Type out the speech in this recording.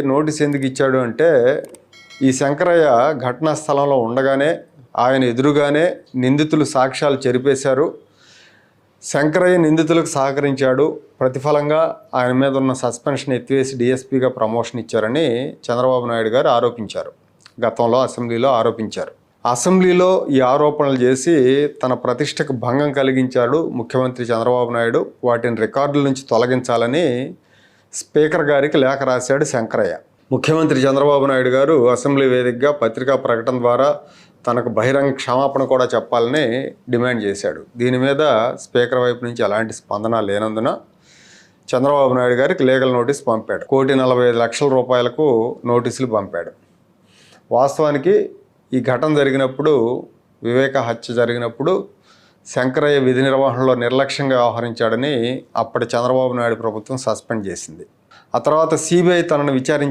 Notice ఎందుకు ఇచ్చాడు అంటే ఈ శంకరయ్య ఘటనా స్థలంలో ఉండగానే ఆయన ఎదురుగానే నిందితులు సాక్ష్యాలు చెరిపేశారు. శంకరయ్య నిందితులకు సహకరించాడు. ప్రతిఫలంగా ఆయన మీద ఉన్న సస్పెన్షన్ ఎత్తివేసి డిఎస్పీగా ప్రమోషన్ ఇచ్చారని చంద్రబాబు నాయుడు గారు ఆరోపించారు. గతంలో అసెంబ్లీలో ఆరోపించారు. అసెంబ్లీలో ఈ ఆరోపణలు చేసి తన ప్రతిష్టకు భంగం కలిగించాడు ముఖ్యమంత్రి చంద్రబాబు నాయుడు. వాటిని రికార్డుల నుంచి తొలగించాలని స్పీకర్ గారికి లేఖ రాశాడు శంకరయ్య. ముఖ్యమంత్రి చంద్రబాబు నాయుడు గారు అసెంబ్లీ వేదికగా పత్రికా ప్రకటన ద్వారా తనకు బహిరంగ క్షమాపణ కూడా చెప్పాలని డిమాండ్ చేశాడు. దీని మీద స్పీకర్ వైపు నుంచి ఎలాంటి స్పందన లేనందున చంద్రబాబు నాయుడు గారికి లీగల్ నోటీస్ పంపాడు. కోటి నలభై ఐదు లక్షల రూపాయలకు నోటీసులు పంపాడు. వాస్తవానికి ఈ ఘటన జరిగినప్పుడు వివేక హత్య జరిగినప్పుడు శంకరయ్య విధి నిర్వహణలో నిర్లక్ష్యంగా వ్యవహరించాడని అప్పటి చంద్రబాబు నాయుడు ప్రభుత్వం సస్పెండ్ చేసింది. ఆ తర్వాత సిబిఐ తనను విచారించి